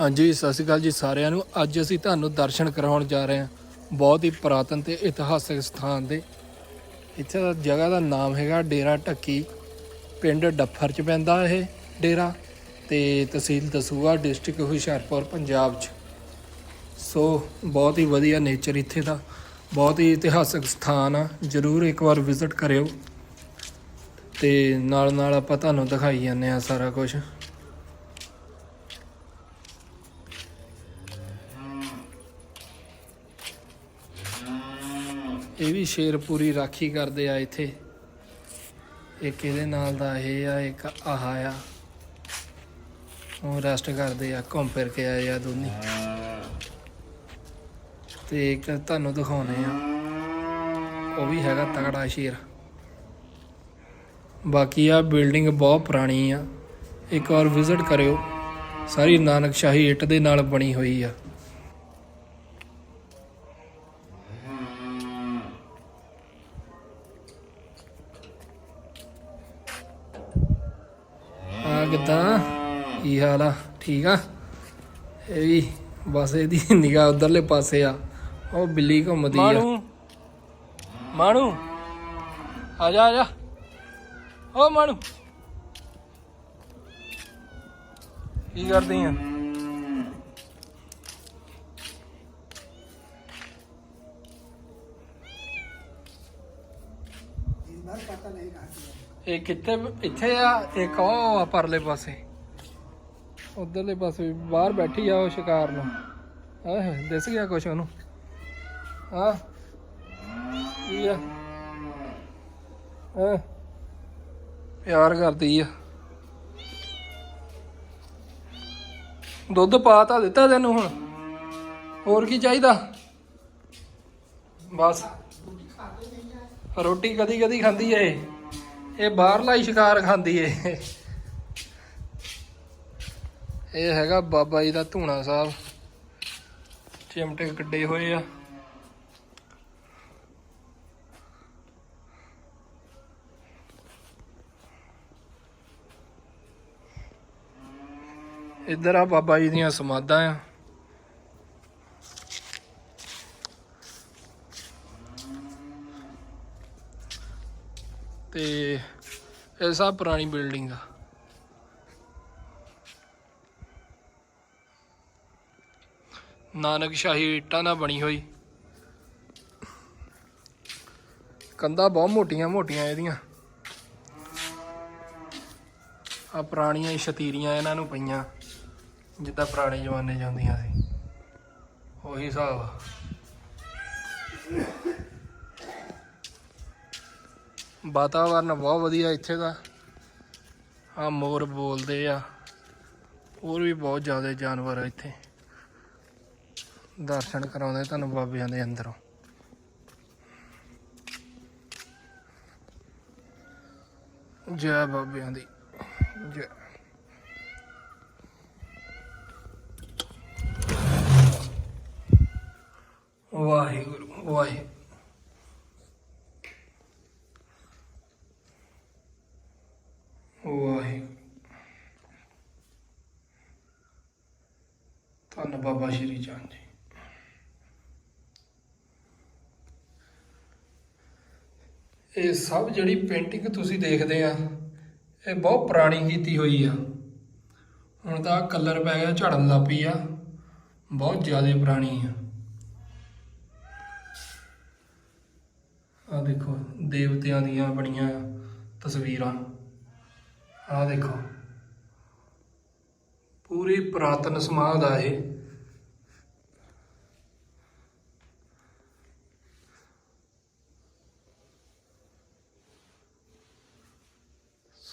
ਹਾਂਜੀ, ਸਤਿ ਸ਼੍ਰੀ ਅਕਾਲ ਜੀ ਸਾਰਿਆਂ ਨੂੰ। ਅੱਜ ਅਸੀਂ ਤੁਹਾਨੂੰ ਦਰਸ਼ਨ ਕਰਾਉਣ ਜਾ ਰਹੇ ਹਾਂ। ਬਹੁਤ ਹੀ ਪੁਰਾਤਨ ਤੇ ਇਤਿਹਾਸਕ ਸਥਾਨ ਦੇ। ਇੱਥੇ ਦਾ ਜਗ੍ਹਾ ਦਾ ਨਾਮ ਹੈਗਾ ਡੇਰਾ ਢੱਕੀ। ਪਿੰਡ ਡੱਫਰ ਚ ਪੈਂਦਾ ਇਹ ਡੇਰਾ। ਤੇ ਤਹਿਸੀਲ ਦਸੂਆ ਡਿਸਟ੍ਰਿਕਟ ਹੁਸ਼ਿਆਰਪੁਰ, ਪੰਜਾਬ ਚ। ਸੋ, ਬਹੁਤ ਹੀ ਵਧੀਆ ਨੇਚਰ ਇੱਥੇ ਦਾ। ਬਹੁਤ ਹੀ ਇਤਿਹਾਸਕ ਸਥਾਨ ਆ। ਜਰੂਰ ਇੱਕ ਵਾਰ ਵਿਜ਼ਿਟ ਕਰਿਓ। ਤੇ ਨਾਲ ਨਾਲ ਆਪਾਂ ਤੁਹਾਨੂੰ ਦਿਖਾਈ ਜਾਂਦੇ ਆ ਸਾਰਾ ਕੁਝ ਇਹ ਵੀ ਸ਼ੇਰ ਪੂਰੀ ਰਾਖੀ ਕਰਦੇ ਆ ਇੱਥੇ। ਇੱਕ ਇਹਦੇ ਨਾਲ ਦਾ ਇਹ ਆ, ਇੱਕ ਆਹ ਆ। ਉਹ ਰੈਸਟ ਕਰਦੇ ਆ, ਘੁੰਮ ਫਿਰ ਕੇ ਆਏ ਆ ਦੋਨੇ। ਤੇ ਇੱਕ ਤੁਹਾਨੂੰ ਦਿਖਾਉਣੇ ਆ। ਉਹ ਵੀ ਹੈਗਾ ਤਗੜਾ ਸ਼ੇਰ। ਬਾਕੀ ਆ ਬਿਲਡਿੰਗ ਬਹੁਤ ਪੁਰਾਣੀ ਆ। ਇੱਕ ਵਾਰ ਵਿਜ਼ਿਟ ਕਰਿਓ। ਸਾਰੀ ਨਾਨਕਸ਼ਾਹੀ ਇੱਟ ਦੇ ਨਾਲ ਬਣੀ ਹੋਈ ਆ। ਕੀ ਹਾਲ ਆ? ਠੀਕ ਆ? ਇਹ ਵੀ ਬਸ ਇਹਦੀ ਨਿਗਾਹ ਉਧਰਲੇ ਪਾਸੇ ਆ। ਉਹ ਬਿੱਲੀ ਘੁੰਮਦੀ ਆ। ਮਾਣੂ। ਮਾਣੂ। ਆ ਜਾ ਆ ਜਾ ਓ ਮਾਣੂ। ਕੀ ਕਰਦੀ ਆ? ਇਹ ਕਿੱਥੇ, ਇੱਥੇ ਆ? ਇੱਕ ਉਹ ਆ ਪਰਲੇ ਪਾਸੇ। ਉਧਰਲੇ ਪਾਸੇ ਬਾਹਰ ਬੈਠੀ ਆ ਉਹ ਸ਼ਿਕਾਰ ਨੂੰ। ਆਹ ਦਿਸ ਗਿਆ ਕੁਛ ਉਹਨੂੰ। ਹਾਂ ਕੀ ਆ? ਹਾਂ ਪਿਆਰ ਕਰਦੀ ਆ। ਦੁੱਧ ਪਾ ਤਾਂ ਦਿੱਤਾ ਤੈਨੂੰ ਹੁਣ। ਹੋਰ ਕੀ ਚਾਹੀਦਾ? ਬਸ। ਰੋਟੀ ਕਦੀ ਕਦੀ ਖਾਂਦੀ ਏ। ਇਹ ਬਾਹਰਲਾ ਹੀ ਸ਼ਿਕਾਰ ਖਾਂਦੀ ਏ। ਇਹ ਹੈਗਾ ਬਾਬਾ ਜੀ ਦਾ ਧੂਣਾ ਸਾਹਿਬ। ਚਿਮਟੇ ਕੱਢੇ ਹੋਏ ਆ। ਇੱਧਰ ਆ ਬਾਬਾ ਜੀ ਦੀਆਂ ਸਮਾਧਾਂ ਆ। ਤੇ ਇਹ ਸਭ ਪੁਰਾਣੀ ਬਿਲਡਿੰਗ ਆ। ਨਾਨਕ ਸ਼ਾਹੀ ਇੱਟਾਂ ਨਾਲ ਬਣੀ ਹੋਈ। ਕੰਧਾਂ ਬਹੁਤ ਮੋਟੀਆਂ ਮੋਟੀਆਂ ਇਹਦੀਆਂ। ਆ ਪੁਰਾਣੀਆਂ ਹੀ ਸ਼ਤੀਰੀਆਂ ਇਹਨਾਂ ਨੂੰ ਪਈਆਂ, ਜਿੱਦਾਂ ਪੁਰਾਣੇ ਜ਼ਮਾਨੇ ਜਾਂਦੀਆਂ ਸੀ। ਉਹੀ ਹਿਸਾਬ ਆ। ਵਾਤਾਵਰਨ ਬਹੁਤ ਵਧੀਆ ਇੱਥੇ ਦਾ। ਆ ਮੋਰ ਬੋਲਦੇ ਆ। ਹੋਰ ਵੀ ਬਹੁਤ ਜ਼ਿਆਦਾ ਜਾਨਵਰ ਆ ਇੱਥੇ। ਦਰਸ਼ਨ ਕਰਾਉਂਦੇ ਤੁਹਾਨੂੰ ਬਾਬਿਆਂ ਦੇ ਅੰਦਰੋਂ। ਜੈ ਬਾਬਿਆਂ ਦੀ, ਜੈ। ਵਾਹਿਗੁਰੂ ਵਾਹਿਗੁਰੂ ਵਾਹਿਗੁਰੂ ਧੰਨ ਬਾਬਾ ਸ਼੍ਰੀ ਚੰਦ ਜੀ। ਇਹ ਸਭ ਜਿਹੜੀ ਪੇਂਟਿੰਗ ਤੁਸੀਂ ਦੇਖਦੇ ਆ, ਇਹ ਬਹੁਤ ਪੁਰਾਣੀ ਕੀਤੀ ਹੋਈ ਆ। ਹੁਣ ਤਾਂ ਕਲਰ ਪੈ ਗਿਆ, ਝੜਨ ਲੱਗ ਪਈ ਆ। ਬਹੁਤ ਜ਼ਿਆਦਾ ਪੁਰਾਣੀ ਆ। ਆ ਦੇਖੋ, ਦੇਵਤਿਆਂ ਦੀਆਂ ਬਣੀਆਂ ਤਸਵੀਰਾਂ। ਆ ਦੇਖੋ। ਪੂਰੀ ਪੁਰਾਤਨ ਸਮਾਧ ਆ ਇਹ।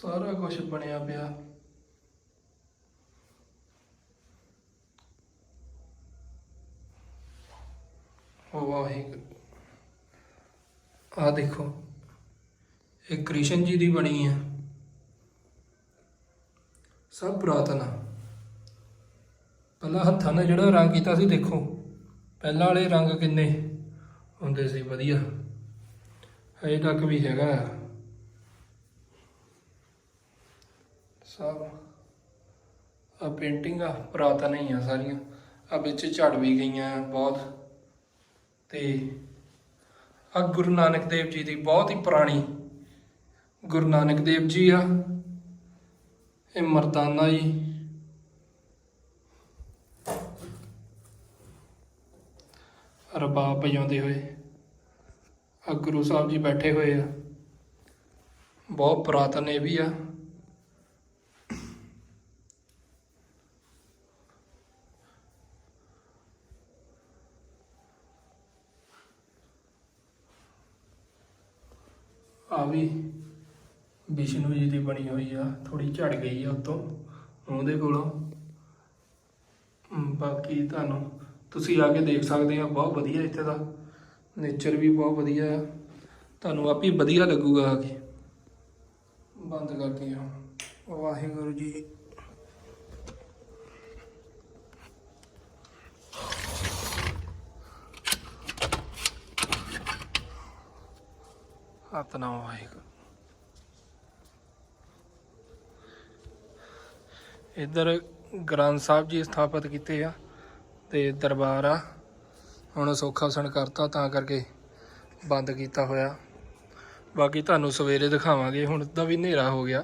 ਸਾਰਾ ਕੁਝ ਬਣਿਆ ਪਿਆ। ਵਾਹਿਗੁਰੂ। ਆ ਦੇਖੋ, ਇਹ ਕ੍ਰਿਸ਼ਨ ਜੀ ਦੀ ਬਣੀ ਹੈ। ਸਭ ਪੁਰਾਤਨ ਆ। ਪਹਿਲਾਂ ਹੱਥਾਂ ਨਾਲ ਜਿਹੜਾ ਰੰਗ ਕੀਤਾ ਸੀ, ਦੇਖੋ, ਪਹਿਲਾਂ ਵਾਲੇ ਰੰਗ ਕਿੰਨੇ ਹੁੰਦੇ ਸੀ, ਵਧੀਆ। ਹਜੇ ਤੱਕ ਵੀ ਹੈਗਾ। ਸਭ ਆ ਪੇਂਟਿੰਗ ਆ, ਪੁਰਾਤਨ ਹੀ ਆ ਸਾਰੀਆਂ। ਆ ਵਿੱਚ ਝੜ ਵੀ ਗਈਆਂ ਬਹੁਤ। ਤੇ ਆ ਗੁਰੂ ਨਾਨਕ ਦੇਵ ਜੀ ਦੀ ਬਹੁਤ ਹੀ ਪੁਰਾਣੀ ਗੁਰੂ ਨਾਨਕ ਦੇਵ ਜੀ ਆ। ਇਹ ਮਰਦਾਨਾ ਜੀ। ਰਬਾਬ ਵਜਾਉਂਦੇ ਹੋਏ ਆ ਗੁਰੂ ਸਾਹਿਬ ਜੀ ਬੈਠੇ ਹੋਏ ਆ। ਬਹੁਤ ਪੁਰਾਤਨ ਇਹ ਵੀ ਆ। ਆ ਵੀ ਵਿਸ਼ਨੂੰ ਜੀ ਦੀ ਬਣੀ ਹੋਈ ਆ ਥੋੜੀ ਝੜ ਗਈ ਆ ਉਤੋਂ, ਉਹਦੇ ਕੋਲੋਂ। ਬਾਕੀ ਤੁਹਾਨੂੰ ਤੁਸੀਂ ਆ ਕੇ ਦੇਖ ਸਕਦੇ ਆ, ਬਹੁਤ ਵਧੀਆ ਇੱਥੇ ਦਾ ਨੇਚਰ ਵੀ ਬਹੁਤ ਵਧੀਆ ਆ। ਤੁਹਾਨੂੰ ਆਪੀ ਵਧੀਆ ਲੱਗੂਗਾ ਆ ਕੇ। ਬੰਦ ਕਰਦੇ ਆ। ਵਾਹਿਗੁਰੂ ਜੀ। ਸਤਨਾਮ ਵਾਹਿਗੁਰੂ। ਇੱਧਰ ਗ੍ਰੰਥ ਸਾਹਿਬ ਜੀ ਸਥਾਪਿਤ ਕੀਤੇ ਆ ਤੇ ਦਰਬਾਰ ਆ। ਹੁਣ ਸੌਖਾ ਸਣ ਕਰਤਾ ਤਾਂ ਕਰਕੇ ਬੰਦ ਕੀਤਾ ਹੋਇਆ। ਬਾਕੀ ਤੁਹਾਨੂੰ ਸਵੇਰੇ ਦਿਖਾਵਾਂਗੇ, ਹੁਣ ਤਾਂ ਵੀ ਹਨੇਰਾ ਹੋ ਗਿਆ।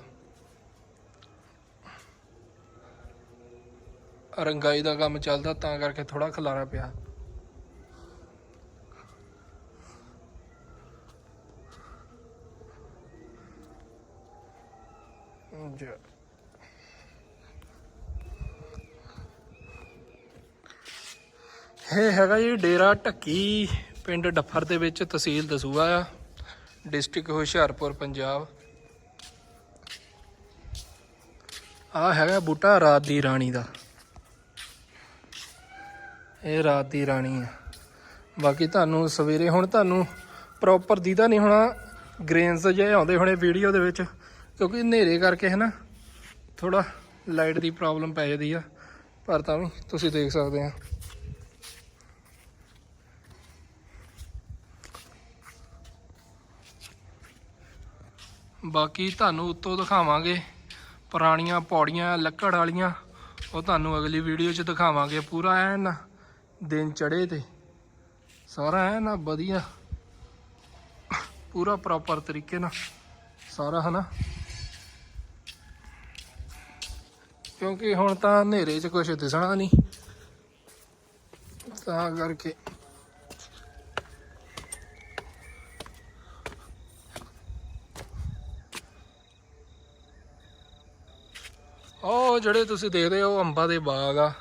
ਰੰਗਾਈ ਦਾ ਕੰਮ ਚੱਲਦਾ ਤਾਂ ਕਰਕੇ ਥੋੜਾ ਖਲਾਰਾ ਪਿਆ ਜੀ ਇਹ ਹੈਗਾ ਜੀ ਡੇਰਾ ਢੱਕੀ, ਪਿੰਡ ਡੱਫਰ ਦੇ ਵਿੱਚ ਤਹਿਸੀਲ ਦਸੂਆ ਆ ਡਿਸਟ੍ਰਿਕਟ ਹੁਸ਼ਿਆਰਪੁਰ, ਪੰਜਾਬ। ਆ ਹੈਗਾ ਬੂਟਾ ਰਾਤ ਦੀ ਰਾਣੀ ਦਾ। ਇਹ ਰਾਤ ਦੀ ਰਾਣੀ ਆ। ਬਾਕੀ ਤੁਹਾਨੂੰ ਸਵੇਰੇ ਹੁਣ ਤੁਹਾਨੂੰ ਪ੍ਰੋਪਰ ਦੀਦਾ ਨਹੀਂ ਹੋਣਾ ਗ੍ਰੇਨਸ ਜਿਹੇ ਆਉਂਦੇ ਹੋਣੇ ਵੀਡੀਓ ਦੇ ਵਿੱਚ, ਕਿਉਂਕਿ ਹਨੇਰੇ ਕਰਕੇ ਹੈ ਨਾ ਥੋੜਾ ਲਾਈਟ ਦੀ ਪ੍ਰੋਬਲਮ ਪੈ ਜਾਂਦੀ ਆ, ਪਰ ਤਾਂ ਵੀ ਤੁਸੀਂ ਦੇਖ ਸਕਦੇ ਆ। ਬਾਕੀ ਤੁਹਾਨੂੰ ਉੱਤੋਂ ਦਿਖਾਵਾਂਗੇ ਪੁਰਾਣੀਆਂ ਪੌੜੀਆਂ, ਲੱਕੜ ਵਾਲੀਆਂ। ਉਹ ਤੁਹਾਨੂੰ ਅਗਲੀ ਵੀਡੀਓ 'ਚ ਦਿਖਾਵਾਂਗੇ। ਪੂਰਾ ਐਨ ਦਿਨ ਚੜੇ ਤੇ। ਸਾਰਾ ਐਨ ਵਧੀਆ। ਪੂਰਾ ਪ੍ਰੋਪਰ ਤਰੀਕੇ ਨਾਲ। ਸਾਰਾ, ਹਨਾ? ਕਿਉਂਕਿ ਹੁਣ ਤਾਂ ਹਨੇਰੇ 'ਚ ਕੁਝ ਦਿਸਣਾ ਨਹੀਂ। ਤਾਂ ਕਰਕੇ ਉਹ ਜਿਹੜੇ ਤੁਸੀਂ ਦੇਖਦੇ ਹੋ ਉਹ ਅੰਬਾਂ ਦੇ ਬਾਗ ਆ